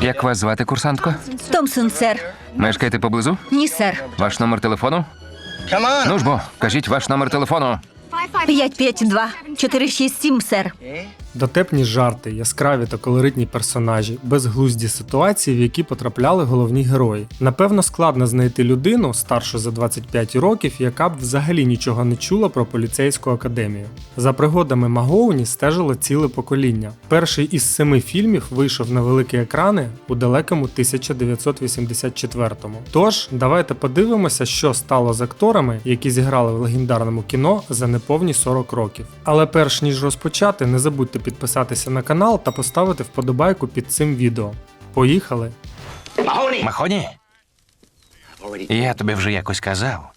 Як вас звати, курсантко? Томсон, сер. Мешкаєте поблизу? Ні, сер. Ваш номер телефону? Come. Ну ж бо, кажіть ваш номер телефону. 552 467, сер. Дотепні жарти, яскраві та колоритні персонажі, безглузді ситуації, в які потрапляли головні герої. Напевно, складно знайти людину старшу за 25 років, яка б взагалі нічого не чула про поліцейську академію. За пригодами Магоуні стежило ціле покоління. Перший із семи фільмів вийшов на великі екрани у далекому 1984-му. Тож, давайте подивимося, що стало з акторами, які зіграли в легендарному кіно за неповні 40 років. Але перш ніж розпочати, не забудьте підписатися на канал та поставити вподобайку під цим відео. Поїхали! Махоні? Я тобі вже якось казав.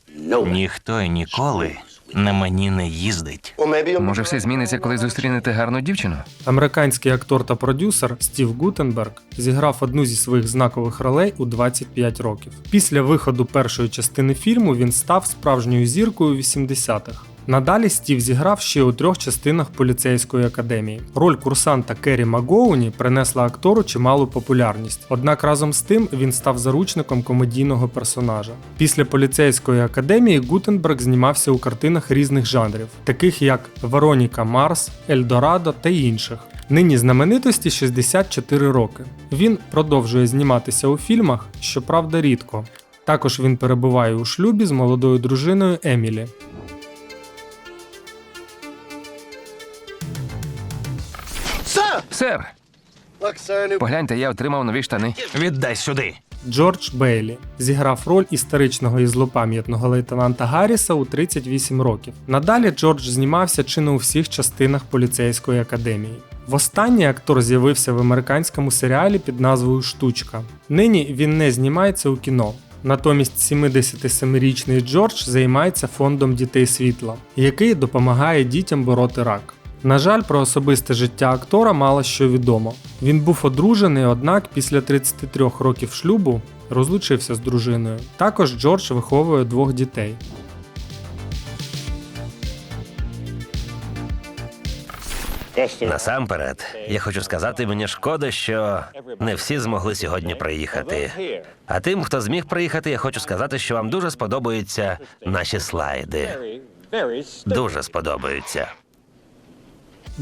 Ніхто і ніколи на мені не їздить. Може, все зміниться, коли зустрінете гарну дівчину? Американський актор та продюсер Стів Гутенберг зіграв одну зі своїх знакових ролей у 25 років. Після виходу першої частини фільму він став справжньою зіркою у 80-х. Надалі Стів зіграв ще у трьох частинах поліцейської академії. Роль курсанта Керрі Магоуні принесла актору чималу популярність, однак разом з тим він став заручником комедійного персонажа. Після поліцейської академії Гутенберг знімався у картинах різних жанрів, таких як Вероніка Марс, Ельдорадо та інших. Нині знаменитості 64 роки. Він продовжує зніматися у фільмах, щоправда, рідко. Також він перебуває у шлюбі з молодою дружиною Емілі. Сер, погляньте, я отримав нові штани. Віддай сюди. Джордж Бейлі зіграв роль історичного і злопам'ятного лейтенанта Гарріса у 38 років. Надалі Джордж знімався чи не у всіх частинах поліцейської академії. Востаннє актор з'явився в американському серіалі під назвою Штучка. Нині він не знімається у кіно. Натомість 77-річний Джордж займається фондом дітей світла, який допомагає дітям бороти рак. На жаль, про особисте життя актора мало що відомо. Він був одружений, однак після 33 років шлюбу розлучився з дружиною. Також Джордж виховує двох дітей. Насамперед, я хочу сказати, мені шкода, що не всі змогли сьогодні приїхати. А тим, хто зміг приїхати, я хочу сказати, що вам дуже сподобаються наші слайди. Дуже сподобаються.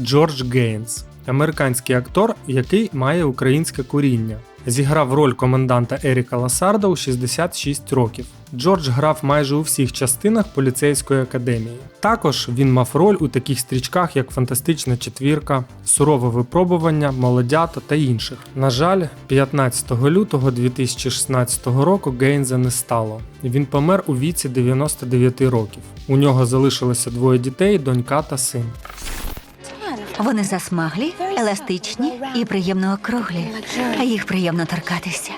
Джордж Гейнс американський актор, який має українське коріння. Зіграв роль коменданта Еріка Ласарда у 66 років. Джордж грав майже у всіх частинах поліцейської академії. Також він мав роль у таких стрічках, як Фантастична четвірка, Сурове випробування, Молодята та інших. На жаль, 15 лютого 2016 року Гейнза не стало. Він помер у віці 99 років. У нього залишилося двоє дітей, донька та син. Вони засмаглі, еластичні і приємно округлі. А їх приємно торкатися.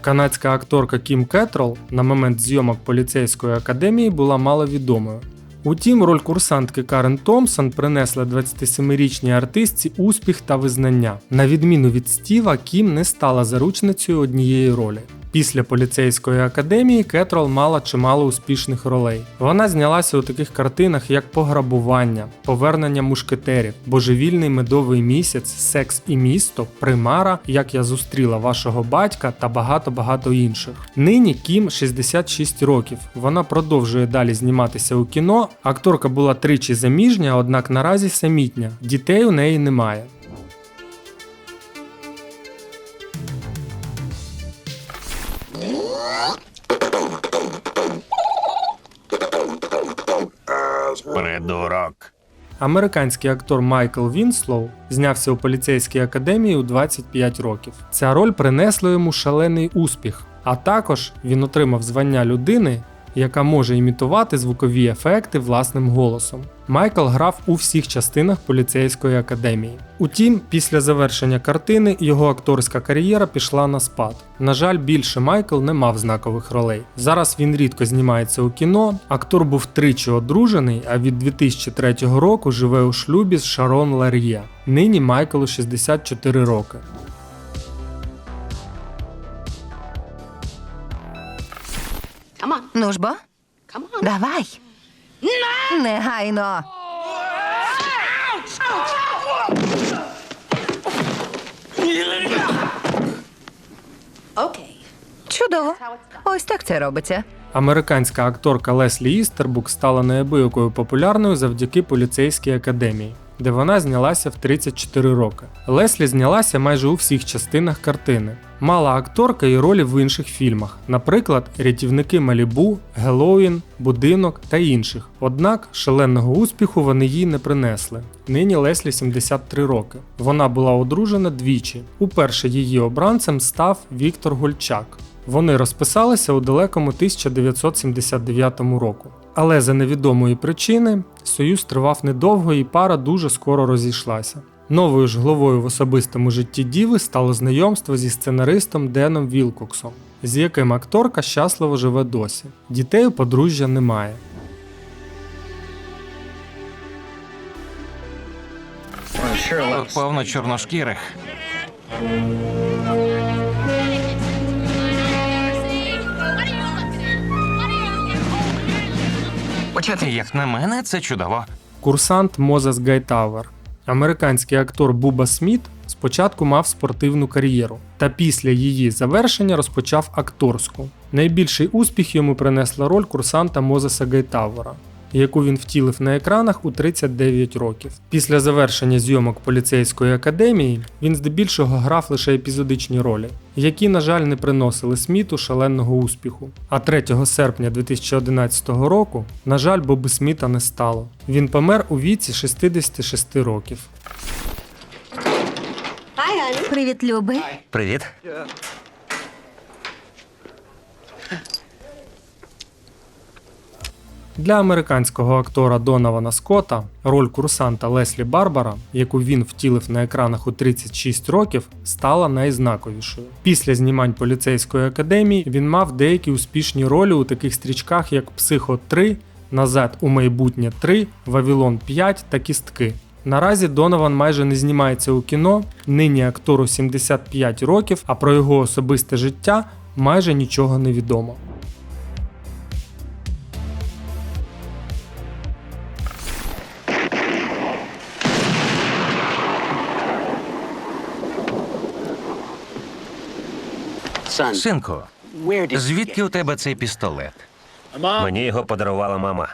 Канадська акторка Кім Кетрол на момент зйомок поліцейської академії була маловідомою. Утім, роль курсантки Карен Томпсон принесла 27-річній артистці успіх та визнання. На відміну від Стіва, Кім не стала заручницею однієї ролі. Після поліцейської академії Кетрол мала чимало успішних ролей. Вона знялася у таких картинах, як Пограбування, Повернення мушкетерів, Божевільний медовий місяць, Секс і місто, Примара, Як я зустріла вашого батька та багато-багато інших. Нині Кім 66 років. Вона продовжує далі зніматися у кіно. Акторка була тричі заміжня, однак наразі самітня. Дітей у неї немає. Придурок. Американський актор Майкл Вінслоу знявся у поліцейській академії у 25 років. Ця роль принесла йому шалений успіх, а також він отримав звання людини, яка може імітувати звукові ефекти власним голосом. Майкл грав у всіх частинах поліцейської академії. Утім, після завершення картини його акторська кар'єра пішла на спад. На жаль, більше Майкл не мав знакових ролей. Зараз він рідко знімається у кіно. Актор був тричі одружений, а від 2003 року живе у шлюбі з Шарон Лар'є. Нині Майклу 64 роки. Ну ж бо, давай. Негайно. Чудово. Ось так це робиться. Американська акторка Леслі Істербук стала неабиякою популярною завдяки поліцейській академії, де вона знялася в 34 роки. Леслі знялася майже у всіх частинах картини. Мала акторка і ролі в інших фільмах, наприклад, Рятівники Малібу, Геловін, Будинок та інших. Однак шаленого успіху вони їй не принесли. Нині Леслі 73 роки. Вона була одружена двічі. Уперше її обранцем став Віктор Гольчак. Вони розписалися у далекому 1979 року. Але за невідомої причини союз тривав недовго і пара дуже скоро розійшлася. Новою ж главою в особистому житті Діви стало знайомство зі сценаристом Деном Вілкоксом, з яким акторка щасливо живе досі. Дітей у подружжя немає. Тут повно чорношкірих. Як на мене, це чудово. Курсант Мозес Гайтавер. Американський актор Буба Сміт спочатку мав спортивну кар'єру, та після її завершення розпочав акторську. Найбільший успіх йому принесла роль курсанта Мозеса Гайтавера, яку він втілив на екранах у 39 років. Після завершення зйомок поліцейської академії він здебільшого грав лише епізодичні ролі, які, на жаль, не приносили Сміту шаленого успіху. А 3 серпня 2011 року, на жаль, Боби Сміта не стало. Він помер у віці 66 років. Привіт, Люби. Привіт. Для американського актора Донована Скотта роль курсанта Леслі Барбара, яку він втілив на екранах у 36 років, стала найзнаковішою. Після знімань поліцейської академії він мав деякі успішні ролі у таких стрічках, як Психо 3, Назад у майбутнє 3, Вавилон 5 та Кістки. Наразі Донован майже не знімається у кіно, нині актору 75 років, а про його особисте життя майже нічого не відомо. Синку, звідки у тебе цей пістолет? Мені його подарувала мама.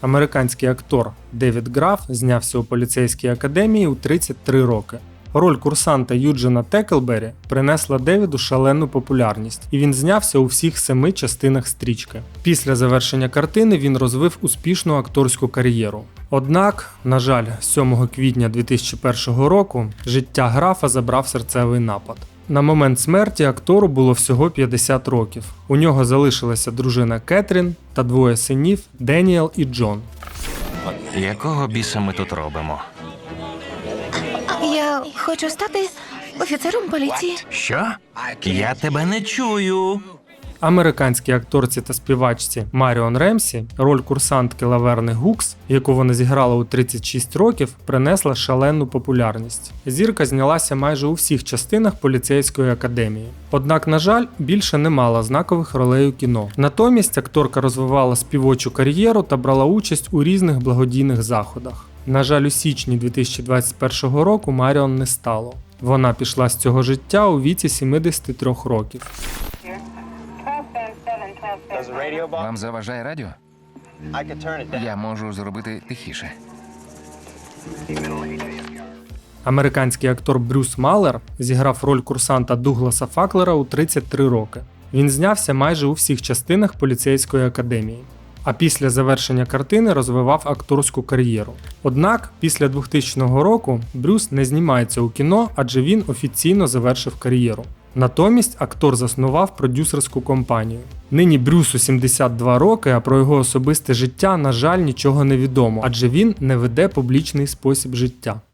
Американський актор Девід Граф знявся у поліцейській академії у 33 роки. Роль курсанта Юджина Теклбері принесла Девіду шалену популярність, і він знявся у всіх семи частинах стрічки. Після завершення картини він розвив успішну акторську кар'єру. Однак, на жаль, 7 квітня 2001 року життя графа забрав серцевий напад. На момент смерті актору було всього 50 років. У нього залишилася дружина Кетрін та двоє синів Деніел і Джон. Якого біса ми тут робимо? Я хочу стати офіцером поліції. Що? Я тебе не чую. Американській акторці та співачці Маріон Ремсі роль курсантки Лаверни Гукс, яку вона зіграла у 36 років, принесла шалену популярність. Зірка знялася майже у всіх частинах поліцейської академії. Однак, на жаль, більше не мала знакових ролей у кіно. Натомість акторка розвивала співочу кар'єру та брала участь у різних благодійних заходах. На жаль, у січні 2021 року Маріон не стало. Вона пішла з цього життя у віці 73 років. Вам заважає радіо? Я можу зробити тихіше. Американський актор Брюс Малер зіграв роль курсанта Дугласа Факлера у 33 роки. Він знявся майже у всіх частинах поліцейської академії. А після завершення картини розвивав акторську кар'єру. Однак, після 2000 року Брюс не знімається у кіно, адже він офіційно завершив кар'єру. Натомість актор заснував продюсерську компанію. Нині Брюсу 72 роки, а про його особисте життя, на жаль, нічого не відомо, адже він не веде публічний спосіб життя.